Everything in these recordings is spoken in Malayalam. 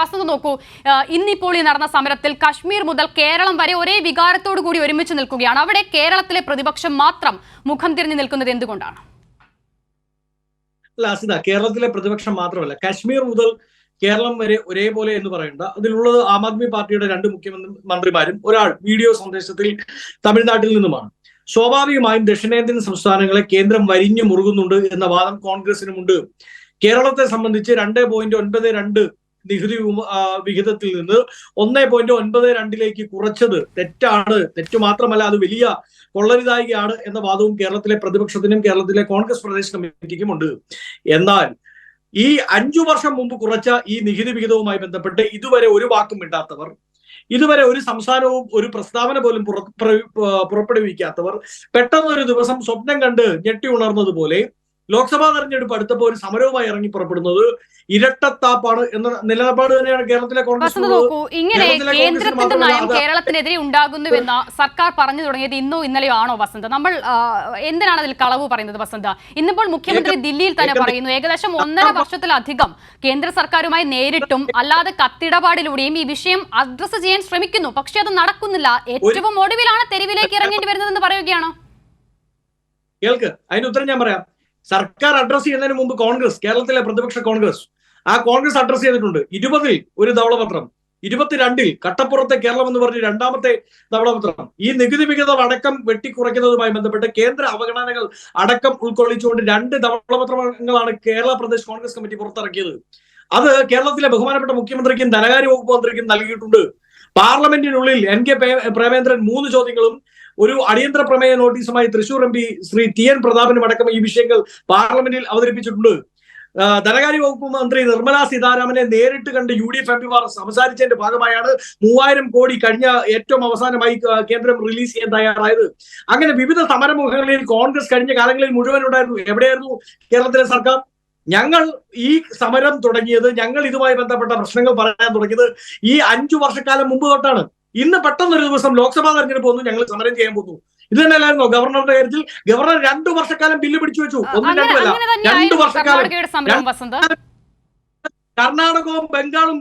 വസ്തുത നോക്കൂ. ഇന്നിപ്പോൾ ഈ നടന്ന സമരത്തിൽ കശ്മീർ മുതൽ കേരളം വരെ ഒരേ വികാരത്തോടു കൂടി ഒരുമിച്ച് നിൽക്കുകയാണ്. അവിടെ കേരളത്തിലെ പ്രതിപക്ഷം മാത്രം മുഖം തിരിഞ്ഞു നിൽക്കുന്നത് എന്തുകൊണ്ടാണ്? അല്ല അസിത കേരളത്തിലെ പ്രതിപക്ഷം മാത്രമല്ല. കാശ്മീർ മുതൽ കേരളം വരെ ഒരേപോലെ എന്ന് പറയണ്ട. അതിലുള്ളത് ആം ആദ്മി പാർട്ടിയുടെ രണ്ട് മുഖ്യമന്ത്രിമാരും ഒരാൾ വീഡിയോ സന്ദേശത്തിൽ തമിഴ്നാട്ടിൽ നിന്നുമാണ്. സ്വാഭാവികമായും ദക്ഷിണേന്ത്യൻ സംസ്ഥാനങ്ങളെ കേന്ദ്രം വരിഞ്ഞു മുറുകുന്നുണ്ട് എന്ന വാദം കോൺഗ്രസിനുമുണ്ട്. കേരളത്തെ സംബന്ധിച്ച് രണ്ട് പോയിന്റ് ഒൻപത് രണ്ട് നികുതി വിഹിതത്തിൽ നിന്ന് ഒന്നേ പോയിന്റ് ഒൻപത് രണ്ടിലേക്ക് കുറച്ചത് തെറ്റാണ്. തെറ്റ് മാത്രമല്ല അത് വലിയ കൊള്ളരുതായികയാണ് എന്ന വാദവും കേരളത്തിലെ പ്രതിപക്ഷത്തിനും കേരളത്തിലെ കോൺഗ്രസ് പ്രദേശ കമ്മിറ്റിക്കും ഉണ്ട് എന്നാൽ ഈ അഞ്ചു വർഷം മുമ്പ് കുറച്ച ഈ നികുതി വിഹിതവുമായി ബന്ധപ്പെട്ട് ഇതുവരെ ഒരു വാക്കും ഇടാത്തവർ ഇതുവരെ ഒരു സംസാരവും ഒരു പ്രസ്താവന പോലും പുറപ്പെടുവിക്കാത്തവർ പെട്ടെന്ന് ഒരു ദിവസം സ്വപ്നം കണ്ട് ഞെട്ടി ഉണർന്നതുപോലെ ലോക്സഭാ തെരഞ്ഞെടുപ്പ് അടുത്തപ്പോൾ ഒരു സമരവുമായി ഇറങ്ങി പുറപ്പെടുന്നത് ഇരട്ടത്താപ്പാണ് എന്ന നിലപാട് തന്നെയാണ് കേരളത്തിലെ കോൺഗ്രസ് ഇങ്ങനെ കേന്ദ്രത്തിന്റെ നയം കേരളത്തിനെതിരെ ഉണ്ടാകുന്നുവെന്ന് സർക്കാർ പറഞ്ഞു തുടങ്ങിയത് ഇന്നോ ഇന്നലെയോ ആണോ വസന്ത? നമ്മൾ എന്തിനാണ് അതിൽ കളവ് പറയുന്നത് വസന്ത? ഇന്നിപ്പോൾ മുഖ്യമന്ത്രി ദില്ലിയിൽ തന്നെ പറയുന്നു ഏകദേശം ഒന്നര വർഷത്തിലധികം കേന്ദ്ര സർക്കാരുമായി നേരിട്ടും അല്ലാതെ കത്തിടപാടിലൂടെയും ഈ വിഷയം അഡ്രസ് ചെയ്യാൻ ശ്രമിക്കുന്നു. പക്ഷെ അത് നടക്കുന്നില്ല. ഏറ്റവും ഒടുവിലാണ് തെരുവിലേക്ക് ഇറങ്ങേണ്ടി വരുന്നതെന്ന് പറയുകയാണോ? കേൾക്ക് അതിന് ഉത്തരം ഞാൻ പറയാം. സർക്കാർ അഡ്രസ് ചെയ്യുന്നതിന് മുമ്പ് കോൺഗ്രസ് കേരളത്തിലെ പ്രതിപക്ഷ കോൺഗ്രസ് ആ കോൺഗ്രസ് അഡ്രസ് ചെയ്തിട്ടുണ്ട്. ഇരുപതിൽ ഒരു ധവളപത്രം. ഇരുപത്തിരണ്ടിൽ കട്ടപ്പുറത്തെ കേരളം എന്ന് പറഞ്ഞ് രണ്ടാമത്തെ ധവളപത്രം. ഈ നികുതി വിഹിതം അടക്കം വെട്ടിക്കുറയ്ക്കുന്നതുമായി ബന്ധപ്പെട്ട് കേന്ദ്ര അവഗണനകൾ അടക്കം ഉൾക്കൊള്ളിച്ചുകൊണ്ട് രണ്ട് ധവളപത്രങ്ങളാണ് കേരള പ്രദേശ് കോൺഗ്രസ് കമ്മിറ്റി പുറത്തിറക്കിയത്. അത് കേരളത്തിലെ ബഹുമാനപ്പെട്ട മുഖ്യമന്ത്രിക്കും ധനകാര്യ വകുപ്പ് മന്ത്രിക്കും നൽകിയിട്ടുണ്ട്. പാർലമെന്റിനുള്ളിൽ എൻ കെ പ്രേമേന്ദ്രൻ മൂന്ന് ചോദ്യങ്ങളും ഒരു അടിയന്തര പ്രമേയ നോട്ടീസുമായി Thrissur M P Shri T N പ്രതാപനും അടക്കം ഈ വിഷയങ്ങൾ പാർലമെന്റിൽ അവതരിപ്പിച്ചിട്ടുണ്ട്. ധനകാര്യ വകുപ്പ് മന്ത്രി നിർമ്മലാ സീതാരാമനെ നേരിട്ട് കണ്ട് യു ഡി എഫ് എംപിമാർ സംസാരിച്ചതിന്റെ ഭാഗമായാണ് മൂവായിരം കോടി കഴിഞ്ഞ ഏറ്റവും അവസാനമായി കേന്ദ്രം റിലീസ് ചെയ്യാൻ തയ്യാറായത്. അങ്ങനെ വിവിധ സമരമുഖങ്ങളിൽ കോൺഗ്രസ് കഴിഞ്ഞ കാലങ്ങളിൽ മുഴുവൻ ഉണ്ടായിരുന്നു. എവിടെയായിരുന്നു കേരളത്തിലെ സർക്കാർ? ഞങ്ങൾ ഈ സമരം തുടങ്ങിയത് ഞങ്ങൾ ഇതുമായി ബന്ധപ്പെട്ട പ്രശ്നങ്ങൾ പറയാൻ തുടങ്ങിയത് ഈ അഞ്ചു വർഷക്കാലം മുമ്പ് തൊട്ടാണ്. ഇന്ന് പെട്ടെന്നൊരു ദിവസം ലോക്സഭാ തെരഞ്ഞെടുപ്പ് വന്നു ഞങ്ങൾ സമരം ചെയ്യാൻ പോകുന്നു ഇത് തന്നെയല്ലായിരുന്നോ ഗവർണറുടെ കാര്യത്തിൽ ഗവർണർ രണ്ടു വർഷക്കാലം ബില്ല് പിടിച്ചു വെച്ചു. ഒന്നും രണ്ടുമല്ല. രണ്ടു വർഷക്കാലം. കർണാടകവും ബംഗാളും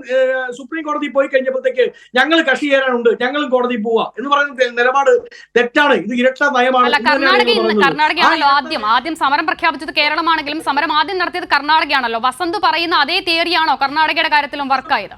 സുപ്രീം കോടതി പോയി കഴിഞ്ഞപ്പോഴത്തേക്ക് ഞങ്ങൾ കക്ഷി ചേരാനുണ്ട്. ഞങ്ങളും കോടതി പോവാ. എന്ന് പറയുന്ന നിലപാട് തെറ്റാണ്. ഇത് ഇരട്ട നയമാണ്. കർണാടകയാണല്ലോ ആദ്യം. ആദ്യം സമരം പ്രഖ്യാപിച്ചത് കേരളമാണെങ്കിലും സമരം ആദ്യം നടത്തിയത് കർണാടകയാണല്ലോ. വസന്ത് പറയുന്ന അതേ തിയറിയാണോ കർണാടകയുടെ കാര്യത്തിലും വർക്കായത്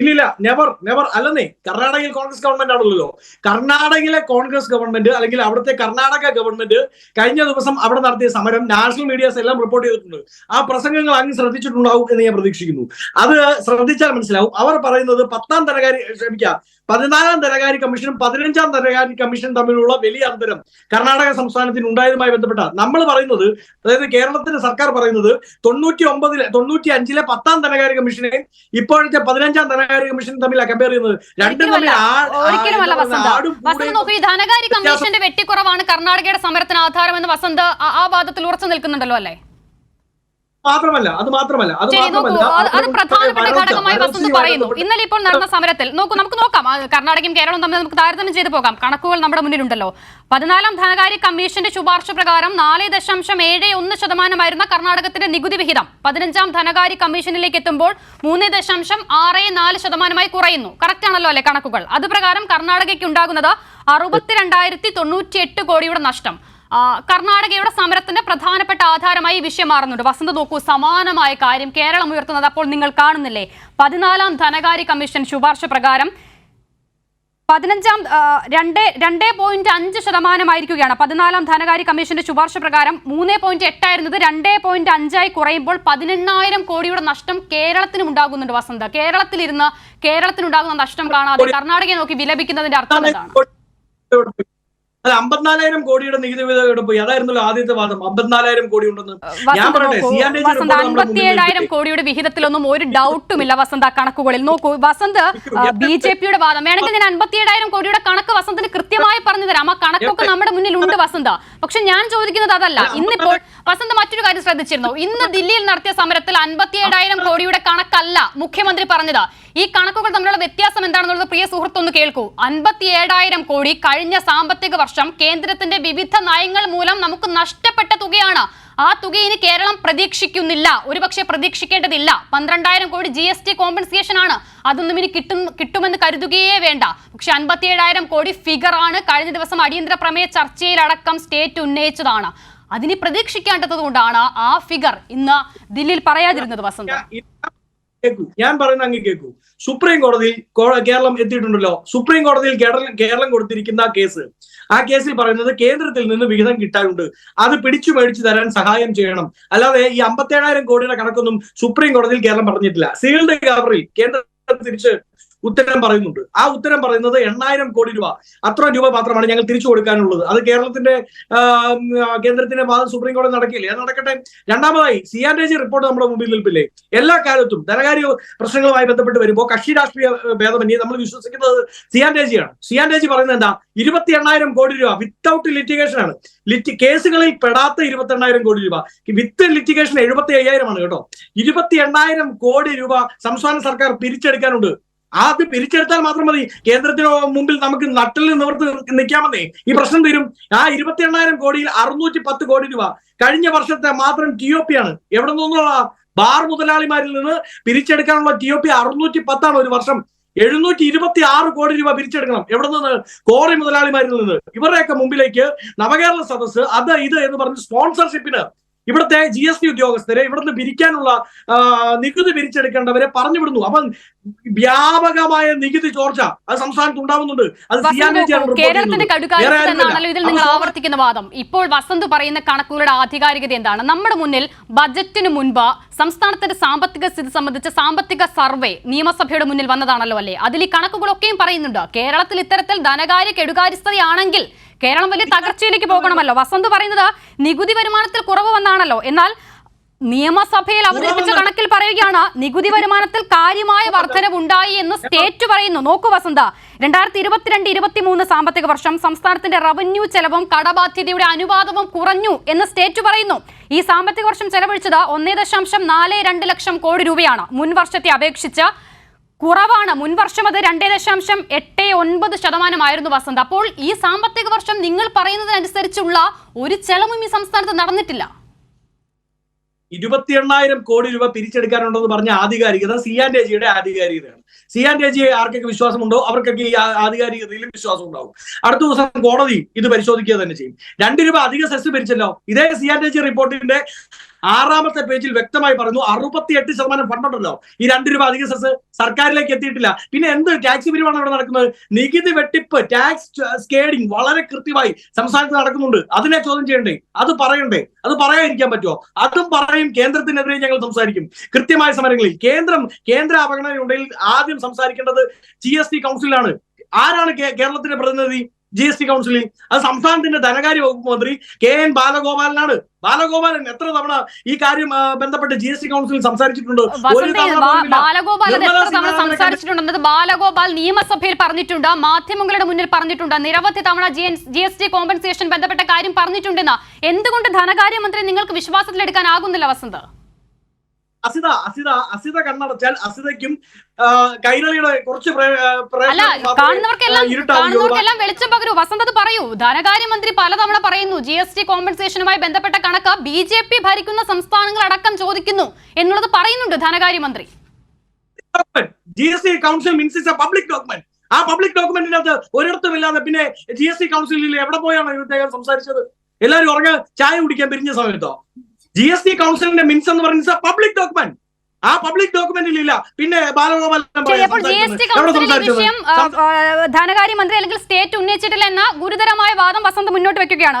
ഇല്ലില്ല നെവർ നെവർ അല്ലെന്നേ കർണാടകയിൽ കോൺഗ്രസ് ഗവൺമെന്റ് ആണല്ലോ. കർണാടകയിലെ കോൺഗ്രസ് ഗവൺമെന്റ് അല്ലെങ്കിൽ അവിടുത്തെ കർണാടക ഗവൺമെന്റ് കഴിഞ്ഞ ദിവസം അവിടെ നടത്തിയ സമരം നാഷണൽ മീഡിയാസ് എല്ലാം റിപ്പോർട്ട് ചെയ്തിട്ടുണ്ട്. ആ പ്രസംഗങ്ങൾ അങ്ങ് ശ്രദ്ധിച്ചിട്ടുണ്ടാവും എന്ന് ഞാൻ പ്രതീക്ഷിക്കുന്നു. അത് ശ്രദ്ധിച്ചാൽ മനസ്സിലാവും. അവർ പറയുന്നത് പത്താം തരകാരി ക്ഷമിക്കുക പതിനാലാം ധനകാര്യ കമ്മീഷനും പതിനഞ്ചാം ധനകാര്യ കമ്മീഷനും തമ്മിലുള്ള വലിയ അന്തരം കർണാടക സംസ്ഥാനത്തിന് ഉണ്ടായതുമായി ബന്ധപ്പെട്ട നമ്മൾ പറയുന്നത് അതായത് കേരളത്തിന്റെ സർക്കാർ പറയുന്നത് തൊണ്ണൂറ്റി ഒമ്പതിലെ തൊണ്ണൂറ്റി അഞ്ചിലെ പത്താം ധനകാര്യ കമ്മീഷനെ ഇപ്പോഴത്തെ പതിനഞ്ചാം ധനകാര്യ കമ്മീഷൻ തമ്മിൽ കമ്പയർ ചെയ്യുന്നത് രണ്ടും തമ്മിൽ ധനകാര്യ കമ്മീഷന്റെ വെട്ടിക്കുറവാണ് കർണാടകയുടെ സമരത്തിന് ആധാരമെന്ന് വസന്ത് ആ വാദത്തിൽ ഉറച്ചു നിൽക്കുന്നുണ്ടല്ലോ അല്ലേ? മാത്രമല്ല അത് മാത്രമല്ല അത് മാത്രമല്ല അത് പ്രധാനപ്പെട്ട ഘടകമായി വസന്ത് പറയുന്നു. ഇന്നലെ ഇപ്പോൾ നടന്ന സമരത്തിൽ നോക്കൂ നമുക്ക് നോക്കാം. കർണാടകയും കേരളവും തമ്മിൽ നമുക്ക് താരതമ്യം ചെയ്തു പോകാം. കണക്കുകൾ നമ്മുടെ മുന്നിലുണ്ടല്ലോ. പതിനാലാം ധനകാര്യ കമ്മീഷന്റെ ശുപാർശ പ്രകാരം നാല് ദശാംശം ഏഴ് ഒന്ന് ശതമാനമായിരുന്ന കർണാടകത്തിന്റെ നികുതി വിഹിതം പതിനഞ്ചാം ധനകാര്യ കമ്മീഷനിലേക്ക് എത്തുമ്പോൾ മൂന്ന് ദശാംശം ആറ് നാല് ശതമാനമായി കുറയുന്നു. കറക്റ്റ് ആണല്ലോ അല്ലെ കണക്കുകൾ? അത് പ്രകാരം കർണാടകയ്ക്ക് ഉണ്ടാകുന്നത് അറുപത്തിരണ്ടായിരത്തി തൊണ്ണൂറ്റി എട്ട് കോടിയുടെ നഷ്ടം. കർണാടകയുടെ സമരത്തിന്റെ പ്രധാനപ്പെട്ട ആധാരമായി വിഷയം മാറുന്നുണ്ട്. വസന്ത നോക്കൂ സമാനമായ കാര്യം കേരളം ഉയർത്തുന്നത് അപ്പോൾ നിങ്ങൾ കാണുന്നില്ലേ? പതിനാലാം ധനകാര്യ കമ്മീഷൻ ശുപാർശ പ്രകാരം പതിനഞ്ചാം രണ്ട് രണ്ട് പോയിന്റ് അഞ്ച് ശതമാനമായിരിക്കുകയാണ്. പതിനാലാം ധനകാര്യ കമ്മീഷന്റെ ശുപാർശ പ്രകാരം മൂന്ന് പോയിന്റ് എട്ടായിരുന്നത് രണ്ട് പോയിന്റ് അഞ്ചായി കുറയുമ്പോൾ പതിനെണ്ണായിരം കോടിയുടെ നഷ്ടം കേരളത്തിനും ഉണ്ടാകുന്നുണ്ട് വസന്ത. കേരളത്തിലിരുന്ന് കേരളത്തിനുണ്ടാകുന്ന നഷ്ടം കാണാതെ കർണാടകയെ നോക്കി വിലപിക്കുന്നതിന്റെ അർത്ഥം എന്താണ്? അല്ല അമ്പത്തിനാലായിരം കോടിയുടെ നികുതി ഇവിടെ പോയി. അതായിരുന്നല്ലോ ആദ്യത്തെ വാദം. അമ്പത്തിനാലായിരം കോടി ഉണ്ടെന്ന്. ഞാൻ പറഞ്ഞു പറയട്ടെ അൻപത്തിയേഴായിരം കോടിയുടെ വിഹിതത്തിലൊന്നും ഒരു ഡൗട്ടും ഇല്ല വസന്ത കണക്കുകളിൽ. നോക്കൂ വസന്ത് ബി ജെ പിയുടെ വാദം. വേണമെങ്കിൽ ഞാൻ അമ്പത്തിയേഴായിരം കോടിയുടെ കണക്ക് വസന്തിന് കൃത്യമായി പറഞ്ഞു തരാം. ആ കണക്കൊക്കെ നമ്മുടെ മുന്നിൽ ഉണ്ട് വസന്ത. പക്ഷെ ഞാൻ ചോദിക്കുന്നത് അതല്ല. ഇന്നിപ്പോൾ വസന്ത് മറ്റൊരു കാര്യം ശ്രദ്ധിച്ചിരുന്നു. ഇന്ന് ദില്ലിയിൽ നടത്തിയ സമരത്തിൽ അൻപത്തിയേഴായിരം കോടിയുടെ കണക്കല്ല മുഖ്യമന്ത്രി പറഞ്ഞത്. ഈ കണക്കുകൾ തമ്മിലുള്ള വ്യത്യാസം എന്താണെന്നുള്ളത് പ്രിയ സുഹൃത്തൊന്ന് കേൾക്കൂ. അൻപത്തി ഏഴായിരം കോടി കഴിഞ്ഞ സാമ്പത്തിക വർഷം കേന്ദ്രത്തിന്റെ വിവിധ നയങ്ങൾ മൂലം നമുക്ക് നഷ്ടപ്പെട്ട തുകയാണ്. ആ തുക ഇനി കേരളം പ്രതീക്ഷിക്കുന്നില്ല. ഒരുപക്ഷെ പ്രതീക്ഷിക്കേണ്ടതില്ല. പന്ത്രണ്ടായിരം കോടി ജി എസ് ടി കോമ്പൻസേഷൻ ആണ്. അതൊന്നും ഇനി കിട്ടും കിട്ടുമെന്ന് കരുതുകയേ വേണ്ട. പക്ഷെ അൻപത്തി ഏഴായിരം കോടി ഫിഗർ ആണ് കഴിഞ്ഞ ദിവസം അടിയന്തര പ്രമേയ ചർച്ചയിലടക്കം സ്റ്റേറ്റ് ഉന്നയിച്ചതാണ്. അതിന് പ്രതീക്ഷിക്കേണ്ടത് കൊണ്ടാണ് ആ ഫിഗർ ഇന്ന് ദില്ലിയിൽ പറയാതിരുന്നത് വസന്ത. കേൾക്കൂ ഞാൻ പറയുന്ന അങ്ങ് കേൾക്കൂ സുപ്രീം കോടതിയിൽ കേരളം എത്തിയിട്ടുണ്ടല്ലോ. സുപ്രീം കോടതിയിൽ കേരളം കൊടുത്തിരിക്കുന്ന കേസ്. ആ കേസിൽ പറയുന്നത് കേന്ദ്രത്തിൽ നിന്ന് വിഹിതം കിട്ടാനുണ്ട്. അത് പിടിച്ചു മേടിച്ചു തരാൻ സഹായം ചെയ്യണം. അല്ലാതെ ഈ അമ്പത്തേഴായിരം കോടിയുടെ കണക്കൊന്നും സുപ്രീം കോടതിയിൽ കേരളം പറഞ്ഞിട്ടില്ല. സീൽഡ് കവറിൽ കേന്ദ്രം തിരിച്ച് ഉത്തരം പറയുന്നുണ്ട്. ആ ഉത്തരം പറയുന്നത് എണ്ണായിരം കോടി രൂപ അത്ര രൂപ മാത്രമാണ് ഞങ്ങൾ തിരിച്ചു കൊടുക്കാനുള്ളത്. അത് കേരളത്തിന്റെ കേന്ദ്രത്തിന്റെ വാദം സുപ്രീം കോടതി നടക്കില്ലേ? അത് നടക്കട്ടെ. രണ്ടാമതായി സി ആൻഡ് ജി റിപ്പോർട്ട് നമ്മുടെ മുമ്പിൽ നിൽപ്പില്ലേ? എല്ലാ കാലത്തും ധനകാര്യ പ്രശ്നങ്ങളുമായി ബന്ധപ്പെട്ട് വരുമ്പോൾ കക്ഷി രാഷ്ട്രീയ ഭേദമന്യെ നമ്മൾ വിശ്വസിക്കുന്നത് സി ആൻഡ് ജി ജിയാണ് സി ആൻഡ് ജി പറയുന്നത് എന്താ? ഇരുപത്തി എണ്ണായിരം കോടി രൂപ വിത്തൗട്ട് ലിറ്റിഗേഷൻ ആണ്. ലിറ്റി കേസുകളിൽ പെടാത്ത ഇരുപത്തി എണ്ണായിരം കോടി രൂപ. വിത്ത് ലിറ്റിഗേഷൻ എഴുപത്തി അയ്യായിരം ആണ് കേട്ടോ. ഇരുപത്തി എണ്ണായിരം കോടി രൂപ സംസ്ഥാന സർക്കാർ പിരിച്ചെടുക്കാനുണ്ട്. അത് പിരിച്ചെടുത്താൽ മാത്രം മതി. കേന്ദ്രത്തിന് മുമ്പിൽ നമുക്ക് നട്ടിൽ നിവർത്ത് നിൽക്കാമെന്നേ. ഈ പ്രശ്നം തീരും. ആ ഇരുപത്തി എണ്ണായിരം കോടിയിൽ അറുന്നൂറ്റി പത്ത് കോടി രൂപ. കഴിഞ്ഞ വർഷത്തെ മാത്രം ടി ഒ പി ആണ്. എവിടെ നിന്നുള്ള ബാർ മുതലാളിമാരിൽ നിന്ന് പിരിച്ചെടുക്കാനുള്ള ടി ഒ പി അറുന്നൂറ്റി പത്താണ് ഒരു വർഷം. എഴുന്നൂറ്റി ഇരുപത്തി ആറ് കോടി രൂപ പിരിച്ചെടുക്കണം. എവിടെ നിന്ന്? കോറി മുതലാളിമാരിൽ നിന്ന്. ഇവരുടെയൊക്കെ മുമ്പിലേക്ക് നവകേരള സദസ്സ് അത് ഇത് എന്ന് പറഞ്ഞ് സ്പോൺസർഷിപ്പിന് ഇവിടുത്തെ ജി എസ് ടി ഉദ്യോഗസ്ഥരെ ഇവിടുന്ന് പിരിക്കാനുള്ള നികുതി പിരിച്ചെടുക്കേണ്ടവരെ പറഞ്ഞു വിടുന്നു അപ്പം വ്യാപകമായ നികുതി ചോർച്ച അത് സംസ്ഥാനത്ത് ഉണ്ടാവുന്നുണ്ട്. അത് കേരളത്തിന്റെ. എന്നാണല്ലോ ഇതിൽ നിങ്ങൾ ആവർത്തിക്കുന്ന വാദം. ഇപ്പോൾ വസന്ത് പറയുന്ന കണക്കുകളുടെ ആധികാരികത എന്താണ്? നമ്മുടെ മുന്നിൽ ബജറ്റിന് മുൻപ് സംസ്ഥാനത്തിന്റെ സാമ്പത്തിക സ്ഥിതി സംബന്ധിച്ച സാമ്പത്തിക സർവേ നിയമസഭയുടെ മുന്നിൽ വന്നതാണല്ലോ അല്ലേ? അതിൽ ഈ കണക്കുകളൊക്കെയും പറയുന്നുണ്ട്. കേരളത്തിൽ ഇത്തരത്തിൽ ധനകാര്യ കെടുകാര്യസ്ഥതയാണെങ്കിൽ കേരളം വലിയ തകർച്ചയിലേക്ക് പോകണമല്ലോ. വസന്ത് പറയുന്നത് നികുതി വരുമാനത്തിൽ കുറവ് വന്നാണല്ലോ. എന്നാൽ നിയമസഭയിൽ അവതരിപ്പിച്ച കണക്കിൽ പറയുകയാണ് നികുതി വരുമാനത്തിൽ കാര്യമായ വർധനവ് ഉണ്ടായി എന്ന് സ്റ്റേറ്റ് പറയുന്നു. നോക്കൂ വസന്ത. രണ്ടായിരത്തി ഇരുപത്തിരണ്ട് ഇരുപത്തിമൂന്ന് സാമ്പത്തിക വർഷം സംസ്ഥാനത്തിന്റെ റവന്യൂ ചെലവും കടബാധ്യതയുടെ അനുപാതവും കുറഞ്ഞു എന്ന് സ്റ്റേറ്റ് പറയുന്നു. ഈ സാമ്പത്തിക വർഷം ചെലവഴിച്ചത് ഒന്നേ ദശാംശം നാല് രണ്ട് ലക്ഷം കോടി രൂപയാണ്. മുൻ വർഷത്തെ അപേക്ഷിച്ച് കുറവാണ്. മുൻവർഷം അത് രണ്ടേ ദശാംശം എട്ട് ഒൻപത് ശതമാനമായിരുന്നു വസന്ത്. അപ്പോൾ ഈ സാമ്പത്തിക വർഷം നിങ്ങൾ പറയുന്നതിനനുസരിച്ചുള്ള ഒരു ചെലവും ഈ സംസ്ഥാനത്ത് നടന്നിട്ടില്ല. ഇരുപത്തി എണ്ണായിരം കോടി രൂപ പിരിച്ചെടുക്കാനുണ്ടെന്ന് പറഞ്ഞ ആധികാരികത സി ആൻഡ് എ ജിയുടെ ആധികാരികതയാണ്. സി ആൻഡ് എ ജി ആർക്കൊക്കെ വിശ്വാസമുണ്ടോ? അവർക്കൊക്കെ ഈ ആധികാരികതയിലും വിശ്വാസം ഉണ്ടാവും അടുത്ത ദിവസം കോടതി ഇത് പരിശോധിക്കുക തന്നെ ചെയ്യും. രണ്ട് രൂപ അധിക സെസ് പിരിച്ചല്ലോ? ഇതേ സി ആൻഡ് എ ജി റിപ്പോർട്ടിന്റെ ആറാമത്തെ പേജിൽ വ്യക്തമായി പറഞ്ഞു അറുപത്തി എട്ട് ശതമാനം ഫണ്ടുണ്ടല്ലോ ഈ രണ്ട് രൂപ അധിക സെസ് സർക്കാരിലേക്ക് എത്തിയിട്ടില്ല. പിന്നെ എന്ത് ടാക്സ് പിരിവാണ് അവിടെ നടക്കുന്നത്? നികുതി വെട്ടിപ്പ് ടാക്സ് സ്കേഡിംഗ് വളരെ കൃത്യമായി സംസ്ഥാനത്ത് നടക്കുന്നുണ്ട്. അതിനെ ചോദ്യം ചെയ്യണ്ടേ? അത് പറയണ്ടേ? അത് പറയാതിരിക്കാൻ പറ്റുമോ അതും പറയും കേന്ദ്രത്തിനെതിരെ ഞങ്ങൾ സംസാരിക്കും. കൃത്യമായ സമരങ്ങളിൽ കേന്ദ്രം കേന്ദ്ര അവഗണനയുണ്ടെങ്കിൽ ആദ്യം സംസാരിക്കേണ്ടത് ജി എസ് ടി കൗൺസിലാണ് ആരാണ് കേരളത്തിന്റെ പ്രതിനിധി? ജി എസ് ടി കൗൺസിലിൽ അത് സംസ്ഥാനത്തിന്റെ ധനകാര്യ വകുപ്പ് മന്ത്രി കെ എൻ ബാലഗോപാലനാണ്. ബാലഗോപാലൻ എത്ര തവണ ഈ കാര്യം ബന്ധപ്പെട്ട് ജി എസ് ടി കൗൺസിലിൽ സംസാരിച്ചിട്ടുണ്ട്? സംസാരിച്ചിട്ടുണ്ടെന്നത് ബാലഗോപാൽ നിയമസഭയിൽ പറഞ്ഞിട്ടുണ്ട്. മാധ്യമങ്ങളുടെ മുന്നിൽ പറഞ്ഞിട്ടുണ്ട്. നിരവധി തവണ ജി എസ് ടി കോമ്പൻസേഷൻ ബന്ധപ്പെട്ട കാര്യം പറഞ്ഞിട്ടുണ്ടെന്ന്. എന്തുകൊണ്ട് ധനകാര്യമന്ത്രി നിങ്ങൾക്ക് വിശ്വാസത്തിലെടുക്കാനാകുന്നില്ല വസന്ത്? അസിത അസിത അസിത കണ്ണടച്ചാൽ അസിതയ്ക്കും കൈരളിയുടെ കുറച്ച് കാണുന്നവർക്കെല്ലാം വെളിച്ചം പകരൂ. വസന്തത് പറയൂ. ധനകാര്യമന്ത്രി പലതവണ പറയുന്നു ജി എസ് ടി കോമ്പൻസേഷനുമായി ബന്ധപ്പെട്ട കണക്ക് ബി ജെ പി ഭരിക്കുന്ന സംസ്ഥാനങ്ങൾ അടക്കം ചോദിക്കുന്നു എന്നുള്ളത് പറയുന്നുണ്ട് ധനകാര്യമന്ത്രി. G S T council means is a public document ആ പബ്ലിക് ഡോക്യുമെന്റിനകത്ത് ഒരിടത്തും ഇല്ലാതെ പിന്നെ ജി എസ് ടി കൗൺസിലിൽ എവിടെ പോയാണ് ഇദ്ദേഹം സംസാരിച്ചത്? എല്ലാവരും ഉറങ്ങ ചായ കുടിക്കാൻ പിരിഞ്ഞ സമയത്തോ? ജി എസ് ടി കൗൺസിലിന്റെ മിൻസ് എന്ന് പറയുന്നത് പബ്ലിക് ഡോക്യുമെന്റ് ആ പബ്ലിക് ഡോക്യുമെന്റിൽ ഇല്ല പിന്നെ ആ, ആ, ധനകാര്യമന്ത്രി അല്ലെങ്കിൽ സ്റ്റേറ്റ് ഉന്നയിച്ചിട്ടില്ല എന്ന ഗുരുതരമായ വാദം വസന്ത് മുന്നോട്ട് വെക്കുകയാണ്.